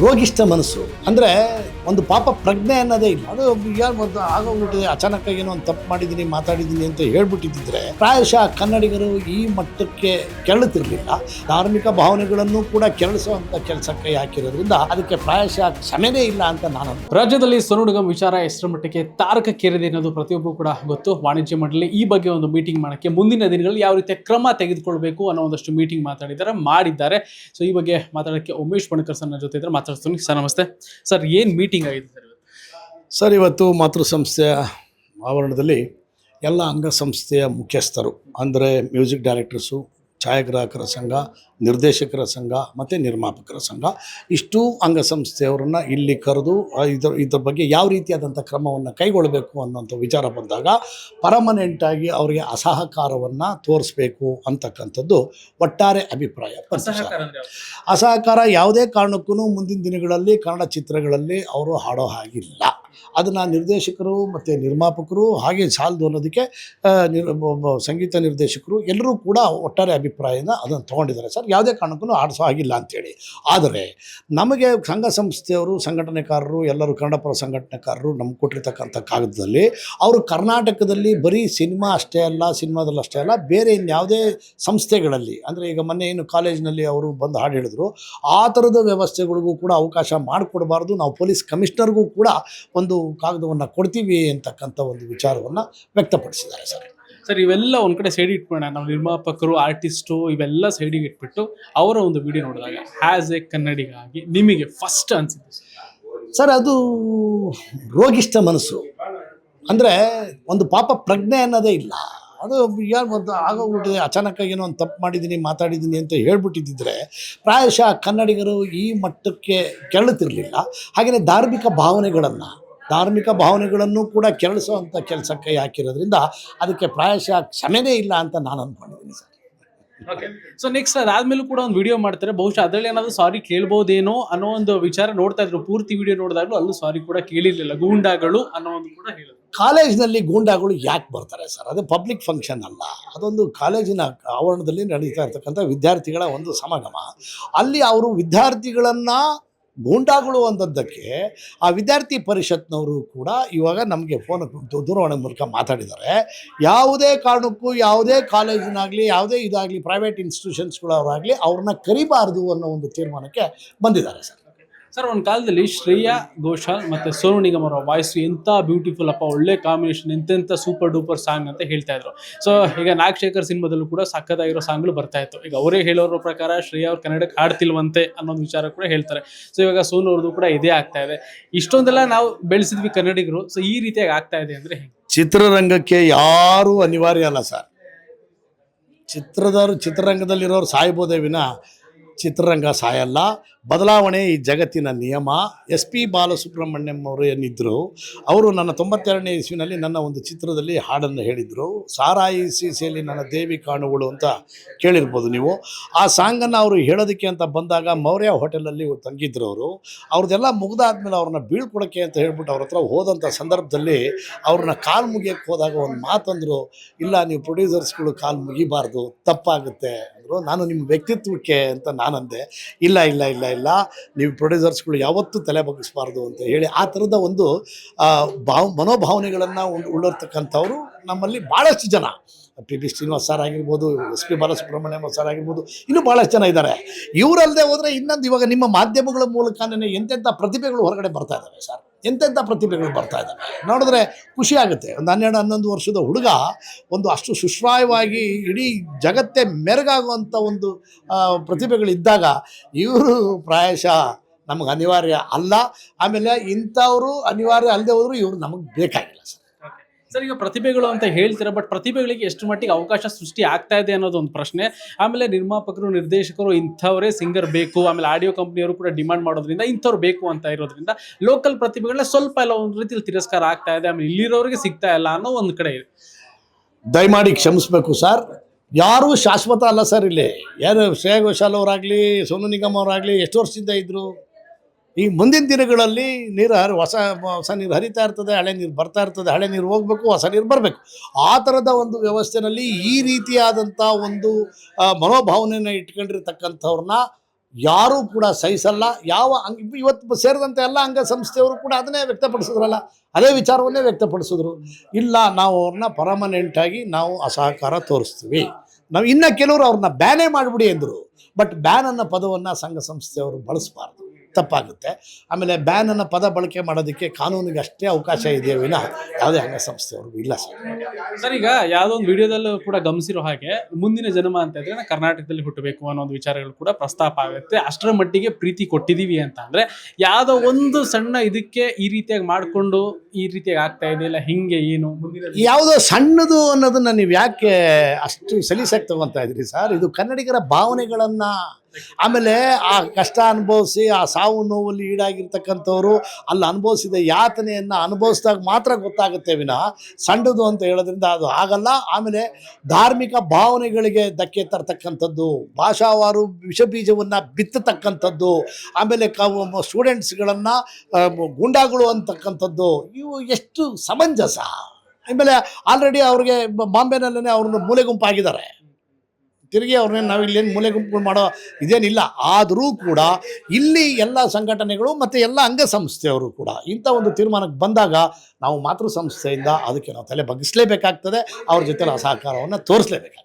ರೋಗಿಷ್ಠ ಮನಸ್ಸು. ಅಂದರೆ ಒಂದು ಪಾಪ ಪ್ರಜ್ಞೆ ಅನ್ನೋದೇ ಇಲ್ಲ. ಅದು ಯಾರು ಒಂದು ಆಗೋಗ್ಬಿಟ್ಟಿದೆ, ಅಚಾನಕ್ ಏನೋ ಒಂದು ತಪ್ಪು ಮಾಡಿದ್ದೀನಿ ಮಾತಾಡಿದ್ದೀನಿ ಅಂತ ಹೇಳ್ಬಿಟ್ಟಿದ್ದರೆ ಪ್ರಾಯಶಃ ಕನ್ನಡಿಗರು ಈ ಮಟ್ಟಕ್ಕೆ ಕೆರಳುತ್ತಿರಲಿಲ್ಲ. ಧಾರ್ಮಿಕ ಭಾವನೆಗಳನ್ನು ಕೂಡ ಕೆರಳಿಸುವಂಥ ಕೆಲಸ ಕೈ ಹಾಕಿರೋದ್ರಿಂದ ಅದಕ್ಕೆ ಪ್ರಾಯಶಃ ಕ್ಷಮೆನೇ ಇಲ್ಲ ಅಂತ ನಾನು. ರಾಜ್ಯದಲ್ಲಿ ಸೋನು ನಿಗಮ್ ವಿಚಾರ ಎಷ್ಟರ ಮಟ್ಟಿಗೆ ತಾರಕಕ್ಕೇರಿದೆ ಅನ್ನೋದು ಪ್ರತಿಯೊಬ್ಬರು ಕೂಡ ಗೊತ್ತು. ವಾಣಿಜ್ಯ ಮಂಡಳಿ ಈ ಬಗ್ಗೆ ಒಂದು ಮೀಟಿಂಗ್ ಮಾಡೋಕ್ಕೆ ಮುಂದಿನ ದಿನಗಳಲ್ಲಿ ಯಾವ ರೀತಿಯ ಕ್ರಮ ತೆಗೆದುಕೊಳ್ಬೇಕು ಅನ್ನೋ ಒಂದಷ್ಟು ಮೀಟಿಂಗ್ ಮಾತಾಡಿದ್ದಾರೆ, ಮಾಡಿದ್ದಾರೆ. ಸೊ, ಈ ಬಗ್ಗೆ ಮಾತಾಡೋಕ್ಕೆ ಉಮೇಶ್ ಬಣಕರ್ ಸರ್ ನನ್ನ ಜೊತೆ ಇದ್ದರೆ. ಮಾತಾಡ್ತೀನಿ ಸರ್, ನಮಸ್ತೆ. ಸರ್, ಏನು ಮೀಟಿಂಗ್ ಆಗಿದೆ ಸರ್? ಸರ್ ಇವತ್ತು ಮಾತೃಸಂಸ್ಥೆಯ ಆವರಣದಲ್ಲಿ ಎಲ್ಲ ಅಂಗಸಂಸ್ಥೆಯ ಮುಖ್ಯಸ್ಥರು ಅಂದರೆ ಮ್ಯೂಸಿಕ್ ಡೈರೆಕ್ಟರ್ಸು ಛಾಯಾಗ್ರಾಹಕರ ಸಂಘ ನಿರ್ದೇಶಕರ ಸಂಘ ಮತ್ತು ನಿರ್ಮಾಪಕರ ಸಂಘ. ಇಷ್ಟು ಅಂಗಸಂಸ್ಥೆಯವರನ್ನು ಇಲ್ಲಿ ಕರೆದು ಇದರ ಇದ್ರ ಬಗ್ಗೆ ಯಾವ ರೀತಿಯಾದಂಥ ಕ್ರಮವನ್ನು ಕೈಗೊಳ್ಳಬೇಕು ಅನ್ನೋಂಥ ವಿಚಾರ ಬಂದಾಗ ಪರ್ಮನೆಂಟಾಗಿ ಅವರಿಗೆ ಅಸಹಕಾರವನ್ನು ತೋರಿಸ್ಬೇಕು ಅಂತಕ್ಕಂಥದ್ದು ಒಟ್ಟಾರೆ ಅಭಿಪ್ರಾಯ? ಅಸಹಕಾರ ಯಾವುದೇ ಕಾರಣಕ್ಕೂ ಮುಂದಿನ ದಿನಗಳಲ್ಲಿ ಕನ್ನಡ ಚಿತ್ರಗಳಲ್ಲಿ ಅವರು ಹಾಡೋ ಹಾಗಿಲ್ಲ. ಅದನ್ನು ನಿರ್ದೇಶಕರು ಮತ್ತು ನಿರ್ಮಾಪಕರು ಹಾಗೆ ಸಾಲದು ಅನ್ನೋದಕ್ಕೆ ಸಂಗೀತ ನಿರ್ದೇಶಕರು ಎಲ್ಲರೂ ಕೂಡ ಒಟ್ಟಾರೆ ಅಭಿಪ್ರಾಯನ ಅದನ್ನು ತೊಗೊಂಡಿದ್ದಾರೆ. ಸರ್, ಯಾವುದೇ ಕಾರಣಕ್ಕೂ ಆಡಿಸೋ ಆಗಿಲ್ಲ ಅಂತೇಳಿ. ಆದರೆ ನಮಗೆ ಸಂಘ ಸಂಸ್ಥೆಯವರು, ಸಂಘಟನೆಕಾರರು, ಎಲ್ಲರೂ ಕನ್ನಡಪರ ಸಂಘಟನೆಕಾರರು ನಮ್ಗೆ ಕೊಟ್ಟಿರ್ತಕ್ಕಂಥ ಕಾಗದದಲ್ಲಿ ಅವರು ಕರ್ನಾಟಕದಲ್ಲಿ ಬರೀ ಸಿನಿಮಾ ಅಷ್ಟೇ ಅಲ್ಲ, ಸಿನಿಮಾದಲ್ಲಿ ಅಷ್ಟೇ ಅಲ್ಲ, ಬೇರೆ ಇನ್ಯಾವುದೇ ಸಂಸ್ಥೆಗಳಲ್ಲಿ, ಅಂದರೆ ಈಗ ಮೊನ್ನೆ ಏನು ಕಾಲೇಜಿನಲ್ಲಿ ಅವರು ಬಂದು ಹಾಡು ಹೇಳಿದ್ರು, ಆ ಥರದ ವ್ಯವಸ್ಥೆಗಳಿಗೂ ಕೂಡ ಅವಕಾಶ ಮಾಡಿಕೊಡಬಾರ್ದು. ನಾವು ಪೊಲೀಸ್ ಕಮಿಷನರ್ಗೂ ಕೂಡ ಒಂದು ಕಾಗದವನ್ನು ಕೊಡ್ತೀವಿ ಅಂತಕ್ಕಂಥ ಒಂದು ವಿಚಾರವನ್ನು ವ್ಯಕ್ತಪಡಿಸಿದ್ದಾರೆ ಸರ್. ಸರ್ ಇವೆಲ್ಲ ಒಂದು ಕಡೆ ಸೈಡ್ ಇಟ್ಬಿಡೋಣ. ನಾವು ನಿರ್ಮಾಪಕರು ಆರ್ಟಿಸ್ಟು ಇವೆಲ್ಲ ಸೈಡಿಗೆ ಇಟ್ಬಿಟ್ಟು ಅವರ ಒಂದು ವಿಡಿಯೋ ನೋಡಿದಾಗ ಹ್ಯಾಸ್ ಎ ಕನ್ನಡಿಗಾಗಿ ನಿಮಗೆ ಫಸ್ಟ್ ಅನ್ಸುತ್ತೆ ಸರ್? ಸರ್ ಅದು ರೋಗಿಷ್ಠ ಮನಸ್ಸು. ಅಂದರೆ ಒಂದು ಪಾಪ ಪ್ರಜ್ಞೆ ಅನ್ನೋದೇ ಇಲ್ಲ. ಅದು ಯಾರು ಒಂದು ಆಗೋಗ್ಬಿಟ್ಟಿದೆ. ಅಚಾನಕ್ ಏನೋ ಒಂದು ತಪ್ಪು ಮಾಡಿದ್ದೀನಿ ಮಾತಾಡಿದ್ದೀನಿ ಅಂತ ಹೇಳ್ಬಿಟ್ಟಿದ್ದಿದ್ರೆ ಪ್ರಾಯಶಃ ಕನ್ನಡಿಗರು ಈ ಮಟ್ಟಕ್ಕೆ ಕೆರಳುತ್ತಿರಲಿಲ್ಲ. ಹಾಗೆಯೇ ಧಾರ್ಮಿಕ ಭಾವನೆಗಳನ್ನು ಧಾರ್ಮಿಕ ಭಾವನೆಗಳನ್ನು ಕೂಡ ಕೆರಳಿಸುವಂಥ ಕೆಲಸ ಕೈ ಹಾಕಿರೋದ್ರಿಂದ ಅದಕ್ಕೆ ಪ್ರಾಯಶಃ ಕ್ಷಮೆನೇ ಇಲ್ಲ ಅಂತ ನಾನು ಅಂದ್ಕೊಂಡಿದ್ದೀನಿ ಸರ್. ಸೊ ನೆಕ್ಸ್ಟ್ ಅದಾದ್ಮೇಲೂ ಕೂಡ ಒಂದು ವಿಡಿಯೋ ಮಾಡ್ತಾರೆ. ಬಹುಶಃ ಅದರಲ್ಲಿ ಏನಾದ್ರು ಸಾರಿ ಕೇಳ್ಬೋದೇನೋ ಅನ್ನೋ ಒಂದು ವಿಚಾರ ನೋಡ್ತಾ ಇದ್ರು. ಪೂರ್ತಿ ವಿಡಿಯೋ ನೋಡಿದಾಗಲೂ ಅಲ್ಲೂ ಸಾರಿ ಕೂಡ ಕೇಳಿರ್ಲಿಲ್ಲ. ಗೂಂಡಾಗಳು ಅನ್ನೋ ಒಂದು ಕೂಡ ಹೇಳಿದ್ರು. ಕಾಲೇಜಿನಲ್ಲಿ ಗೂಂಡಾಗಳು ಯಾಕೆ ಬರ್ತಾರೆ ಸರ್? ಅದು ಪಬ್ಲಿಕ್ ಫಂಕ್ಷನ್ ಅಲ್ಲ. ಅದೊಂದು ಕಾಲೇಜಿನ ಆವರಣದಲ್ಲಿ ನಡೀತಾ ಇರ್ತಕ್ಕಂಥ ವಿದ್ಯಾರ್ಥಿಗಳ ಒಂದು ಸಮಾಗಮ. ಅಲ್ಲಿ ಅವರು ವಿದ್ಯಾರ್ಥಿಗಳನ್ನು ಗೂಂಡಾಗಳು ಅಂತದ್ದಕ್ಕೆ ಆ ವಿದ್ಯಾರ್ಥಿ ಪರಿಷತ್ನವರು ಕೂಡ ಇವಾಗ ನಮಗೆ ಫೋನ್ ದೂರವಾಣಿ ಮೂಲಕ ಮಾತಾಡಿದ್ದಾರೆ. ಯಾವುದೇ ಕಾರಣಕ್ಕೂ, ಯಾವುದೇ ಕಾಲೇಜಿನಾಗಲಿ, ಯಾವುದೇ ಇದಾಗಲಿ, ಪ್ರೈವೇಟ್ ಇನ್ಸ್ಟಿಟ್ಯೂಷನ್ಸ್ಗಳವರಾಗಲಿ ಅವ್ರನ್ನ ಕರಿಬಾರ್ದು ಅನ್ನೋ ಒಂದು ತೀರ್ಮಾನಕ್ಕೆ ಬಂದಿದ್ದಾರೆ ಸರ್. ಸರ್ ಒಂದು ಕಾಲದಲ್ಲಿ ಶ್ರೇಯಾ ಘೋಷಾಲ್ ಮತ್ತು ಸೋನು ನಿಗಮ್ ಅವರ ವಾಯ್ಸ್ ಎಂಥ ಬ್ಯೂಟಿಫುಲ್ ಅಪ್ಪ, ಒಳ್ಳೆ ಕಾಂಬಿನೇಷನ್ ಎಂತೆಂಥ ಸೂಪರ್ ಡೂಪರ್ ಸಾಂಗ್ ಅಂತ ಹೇಳ್ತಾ ಇದ್ರು. ಸೊ ಈಗ ನಾಗಶೇಖರ್ ಸಿನಿಮಾದಲ್ಲೂ ಕೂಡ ಸಕ್ಕತ್ತಾಗಿರೋ ಸಾಂಗ್ಗಳು ಬರ್ತಾ ಇತ್ತು. ಈಗ ಅವರೇ ಹೇಳೋರ ಪ್ರಕಾರ ಶ್ರೇಯಾ ಅವ್ರು ಕನ್ನಡಕ್ಕೆ ಹಾಡ್ತಿಲ್ವಂತೆ ಅನ್ನೋ ವಿಚಾರ ಕೂಡ ಹೇಳ್ತಾರೆ. ಸೊ ಇವಾಗ ಸೋನು ಅವ್ರದ್ದು ಕೂಡ ಇದೇ ಆಗ್ತಾ ಇದೆ. ಇಷ್ಟೊಂದೆಲ್ಲ ನಾವು ಬೆಳೆಸಿದ್ವಿ ಕನ್ನಡಿಗರು. ಸೊ ಈ ರೀತಿಯಾಗಿ ಆಗ್ತಾ ಇದೆ ಅಂದರೆ ಹೆಂಗೆ? ಚಿತ್ರರಂಗಕ್ಕೆ ಯಾರೂ ಅನಿವಾರ್ಯ ಅಲ್ಲ ಸರ್ ಚಿತ್ರದವರು ಚಿತ್ರರಂಗದಲ್ಲಿರೋರು ಸಾಯ್ಬೋದೇ ವಿನ ಚಿತ್ರರಂಗ ಸಾಯಲ್ಲ. ಬದಲಾವಣೆ ಈ ಜಗತ್ತಿನ ನಿಯಮ. ಎಸ್ ಪಿ ಬಾಲಸುಬ್ರಹ್ಮಣ್ಯಂ ಅವರು ಏನಿದ್ದರು ಅವರು ನನ್ನ ತೊಂಬತ್ತೆರಡನೇ ಇಸ್ವಿನಲ್ಲಿ ನನ್ನ ಒಂದು ಚಿತ್ರದಲ್ಲಿ ಹಾಡನ್ನು ಹೇಳಿದರು. ಸಾರಾಯಿ ಸೀಸೆಯಲ್ಲಿ ನನ್ನ ದೇವಿ ಕಾಣುಗಳು ಅಂತ ಕೇಳಿರ್ಬೋದು ನೀವು. ಆ ಸಾಂಗನ್ನು ಅವರು ಹೇಳೋದಕ್ಕೆ ಅಂತ ಬಂದಾಗ ಮೌರ್ಯ ಹೋಟೆಲಲ್ಲಿ ತಂಗಿದ್ರು ಅವರು. ಅವ್ರದ್ದೆಲ್ಲ ಮುಗಿದಾದ್ಮೇಲೆ ಅವ್ರನ್ನ ಬೀಳ್ಕೊಡೋಕ್ಕೆ ಅಂತ ಹೇಳ್ಬಿಟ್ಟು ಅವ್ರ ಹತ್ರ ಹೋದಂಥ ಸಂದರ್ಭದಲ್ಲಿ ಅವ್ರನ್ನ ಕಾಲು ಮುಗಿಯೋಕ್ಕೆ ಹೋದಾಗ ಒಂದು ಮಾತಂದರು, ಇಲ್ಲ, ನೀವು ಪ್ರೊಡ್ಯೂಸರ್ಸ್ಗಳು ಕಾಲು ಮುಗಿಬಾರ್ದು, ತಪ್ಪಾಗುತ್ತೆ. ಅಂದರು, ನಾನು ನಿಮ್ಮ ವ್ಯಕ್ತಿತ್ವಕ್ಕೆ, ಅಂತ ನಾನಂದೆ, ಇಲ್ಲ ಇಲ್ಲ ಇಲ್ಲ ಇಲ್ಲ, ನೀವು ಪ್ರೊಡ್ಯೂಸರ್ಸ್ಗಳು ಯಾವತ್ತೂ ತಲೆ ಬಗ್ಗಿಸಬಾರ್ದು ಅಂತ ಹೇಳಿ ಆ ಥರದ ಒಂದು ಭಾವ, ಮನೋಭಾವನೆಗಳನ್ನು ಉಳ್ಳರ್ತಕ್ಕಂಥವ್ರು ನಮ್ಮಲ್ಲಿ ಭಾಳಷ್ಟು ಜನ. ಪಿ ಬಿ ಶ್ರೀನಿವಾಸ್ ಸರ್ ಆಗಿರ್ಬೋದು, ಎಸ್ ಪಿ ಬಾಲಸುಬ್ರಹ್ಮಣ್ಯಂ ಸರ್ ಆಗಿರ್ಬೋದು, ಇನ್ನೂ ಭಾಳಷ್ಟು ಜನ ಇದ್ದಾರೆ. ಇವರಲ್ಲದೆ ಹೋದರೆ ಇನ್ನೊಂದು ಇವಾಗ ನಿಮ್ಮ ಮಾಧ್ಯಮಗಳ ಮೂಲಕನೇ ಎಂತೆಂಥ ಪ್ರತಿಭೆಗಳು ಹೊರಗಡೆ ಬರ್ತಾ ಇದ್ದಾವೆ ಸರ್. ಎಂತೆಂಥ ಪ್ರತಿಭೆಗಳು ಬರ್ತಾ ಇದ್ದಾವೆ ನೋಡಿದ್ರೆ ಖುಷಿ ಆಗುತ್ತೆ. ಒಂದು ಹನ್ನೆರಡು, ಹನ್ನೊಂದು ವರ್ಷದ ಹುಡುಗ ಒಂದು ಅಷ್ಟು ಸುಶ್ರಾಯವಾಗಿ ಇಡೀ ಜಗತ್ತೇ ಮೆರಗಾಗುವಂಥ ಒಂದು ಪ್ರತಿಭೆಗಳಿದ್ದಾಗ ಇವರು ಪ್ರಾಯಶಃ ನಮಗೆ ಅನಿವಾರ್ಯ ಅಲ್ಲ. ಆಮೇಲೆ ಇಂಥವರು ಅನಿವಾರ್ಯ ಅಲ್ಲದೆ ಹೋದರೂ ಇವರು ನಮಗೆ ಬೇಕಾಗಿಲ್ಲ ಸರ್. ಸರ್, ಈಗ ಪ್ರತಿಭೆಗಳು ಅಂತ ಹೇಳ್ತೀರಾ ಬಟ್ ಪ್ರತಿಭೆಗಳಿಗೆ ಎಷ್ಟು ಮಟ್ಟಿಗೆ ಅವಕಾಶ ಸೃಷ್ಟಿ ಆಗ್ತಾ ಇದೆ ಅನ್ನೋದು ಒಂದು ಪ್ರಶ್ನೆ. ಆಮೇಲೆ ನಿರ್ಮಾಪಕರು, ನಿರ್ದೇಶಕರು ಇಂಥವರೇ ಸಿಂಗರ್ ಬೇಕು, ಆಮೇಲೆ ಆಡಿಯೋ ಕಂಪ್ನಿಯವರು ಕೂಡ ಡಿಮಾಂಡ್ ಮಾಡೋದ್ರಿಂದ ಇಂಥವ್ರು ಬೇಕು ಅಂತ ಇರೋದ್ರಿಂದ ಲೋಕಲ್ ಪ್ರತಿಭೆಗಳನ್ನ ಸ್ವಲ್ಪ ಎಲ್ಲ ಒಂದು ರೀತಿಯಲ್ಲಿ ತಿರಸ್ಕಾರ ಆಗ್ತಾ ಇದೆ, ಆಮೇಲೆ ಇಲ್ಲಿರೋರಿಗೆ ಸಿಗ್ತಾ ಇಲ್ಲ ಅನ್ನೋ ಒಂದು ಕಡೆ ಇದೆ. ದಯಮಾಡಿ ಕ್ಷಮಿಸಬೇಕು ಸರ್. ಯಾರೂ ಶಾಶ್ವತ ಅಲ್ಲ ಸರ್ ಇಲ್ಲಿ. ಯಾರು ಶ್ರೇಯ ಘೋಷಾಲ್ ಅವರಾಗಲಿ, ಸೋನು ನಿಗಮ್ ಅವರಾಗಲಿ, ಎಷ್ಟು ವರ್ಷದಿಂದ ಇದ್ದರು ಈ ಮುಂದಿನ ದಿನಗಳಲ್ಲಿ ನೀರು ಹರಿ, ಹೊಸ ಹೊಸ ನೀರು ಹರಿತಾ ಇರ್ತದೆ, ಹಳೆ ನೀರು ಬರ್ತಾ ಇರ್ತದೆ, ಹಳೆ ನೀರು ಹೋಗಬೇಕು, ಹೊಸ ನೀರು ಬರಬೇಕು. ಆ ಥರದ ಒಂದು ವ್ಯವಸ್ಥೆಯಲ್ಲಿ ಈ ರೀತಿಯಾದಂಥ ಒಂದು ಮನೋಭಾವನೆಯನ್ನು ಇಟ್ಕೊಂಡಿರ್ತಕ್ಕಂಥವ್ರನ್ನ ಯಾರೂ ಕೂಡ ಸಹಿಸಲ್ಲ. ಯಾವ ಅಂಗ್, ಇವತ್ತು ಸೇರಿದಂಥ ಎಲ್ಲ ಅಂಗ ಸಂಸ್ಥೆಯವರು ಕೂಡ ಅದನ್ನೇ ವ್ಯಕ್ತಪಡಿಸಿದ್ರಲ್ಲ. ಅದೇ ವಿಚಾರವನ್ನೇ ವ್ಯಕ್ತಪಡಿಸಿದ್ರು. ಇಲ್ಲ, ನಾವು ಅವ್ರನ್ನ ಪರ್ಮನೆಂಟಾಗಿ ನಾವು ಅಸಹಕಾರ ತೋರಿಸ್ತೀವಿ. ನಾವು ಇನ್ನೂ ಕೆಲವರು ಅವ್ರನ್ನ ಬ್ಯಾನೇ ಮಾಡಿಬಿಡಿ ಎಂದರು. ಬಟ್ ಬ್ಯಾನ್ ಅನ್ನೋ ಪದವನ್ನು ಸಂಘ ಸಂಸ್ಥೆಯವರು ಬಳಸಬಾರ್ದು. ತಪ್ಪಾಗುತ್ತೆ. ಆಮೇಲೆ ಬ್ಯಾನ್ ಅನ್ನೋ ಪದ ಬಳಕೆ ಮಾಡೋದಕ್ಕೆ ಕಾನೂನಿಗೆ ಅಷ್ಟೇ ಅವಕಾಶ ಇದೆಯೋ ವಿನ ಯಾವುದೇ ಅಂಗಸಂಸ್ಥೆಯವ್ರಿಗೂ ಇಲ್ಲ ಸರ್. ಸರ್ ಈಗ ಯಾವುದೋ ಒಂದು ವಿಡಿಯೋದಲ್ಲೂ ಕೂಡ ಗಮನಿಸಿರೋ ಹಾಗೆ ಮುಂದಿನ ಜನ್ಮ ಅಂತ ಇದ್ರೆ ಕರ್ನಾಟಕದಲ್ಲಿ ಹುಟ್ಟಬೇಕು ಅನ್ನೋ ಒಂದು ವಿಚಾರಗಳು ಕೂಡ ಪ್ರಸ್ತಾಪ ಆಗುತ್ತೆ. ಅಷ್ಟರ ಮಟ್ಟಿಗೆ ಪ್ರೀತಿ ಕೊಟ್ಟಿದ್ದೀವಿ ಅಂತ ಅಂದರೆ ಯಾವುದೋ ಒಂದು ಸಣ್ಣ ಇದಕ್ಕೆ ಈ ರೀತಿಯಾಗಿ ಮಾಡಿಕೊಂಡು ಈ ರೀತಿಯಾಗಿ ಆಗ್ತಾ ಇದೆ ಇಲ್ಲ ಹಿಂಗೆ ಏನು? ಮುಂದಿನ ಯಾವುದೋ ಸಣ್ಣದು ಅನ್ನೋದನ್ನ ನೀವು ಯಾಕೆ ಅಷ್ಟು ಸಲೀಸಾಗಿ ತಗೊತಾ ಇದ್ರಿ ಸರ್? ಇದು ಕನ್ನಡಿಗರ ಭಾವನೆಗಳನ್ನು ಆಮೇಲೆ ಆ ಕಷ್ಟ ಅನುಭವಿಸಿ, ಆ ಸಾವು ನೋವಲ್ಲಿ ಈಡಾಗಿರ್ತಕ್ಕಂಥವ್ರು ಅಲ್ಲಿ ಅನುಭವಿಸಿದ ಯಾತನೆಯನ್ನು ಅನುಭವಿಸಿದಾಗ ಮಾತ್ರ ಗೊತ್ತಾಗುತ್ತೆ ವಿನ. ಸಣ್ಣದು ಅಂತ ಹೇಳೋದ್ರಿಂದ ಅದು ಆಗಲ್ಲ. ಆಮೇಲೆ ಧಾರ್ಮಿಕ ಭಾವನೆಗಳಿಗೆ ಧಕ್ಕೆ ತರ್ತಕ್ಕಂಥದ್ದು, ಭಾಷಾವಾರು ವಿಷಬೀಜವನ್ನು ಬಿತ್ತತಕ್ಕಂಥದ್ದು, ಆಮೇಲೆ ಕ ಸ್ಟೂಡೆಂಟ್ಸ್ಗಳನ್ನು ಗುಂಡಾಗಳು ಅಂತಕ್ಕಂಥದ್ದು, ಇವು ಎಷ್ಟು ಸಮಂಜಸ. ಆಮೇಲೆ ಆಲ್ರೆಡಿ ಅವ್ರಿಗೆ ಬಾಂಬೆನಲ್ಲೇ ಅವ್ರನ್ನ ಮೂಲೆ ಗುಂಪಾಗಿದ್ದಾರೆ ತಿರುಗಿ ಅವ್ರನ್ನೇನು ನಾವು ಇಲ್ಲೇನು ಮೂಲೆ ಗುಂಪುಗಳು ಮಾಡೋ ಇದೇನಿಲ್ಲ. ಆದರೂ ಕೂಡ ಇಲ್ಲಿ ಎಲ್ಲ ಸಂಘಟನೆಗಳು ಮತ್ತು ಎಲ್ಲ ಅಂಗಸಂಸ್ಥೆಯವರು ಕೂಡ ಇಂಥ ಒಂದು ತೀರ್ಮಾನಕ್ಕೆ ಬಂದಾಗ ನಾವು ಮಾತೃ ಸಂಸ್ಥೆಯಿಂದ ಅದಕ್ಕೆ ನಾವು ತಲೆ ಬಗ್ಗಿಸಲೇಬೇಕಾಗ್ತದೆ. ಅವ್ರ ಜೊತೆ ನಾವು ಸಹಕಾರವನ್ನು ತೋರಿಸ್ಲೇಬೇಕಾಗ್ತದೆ.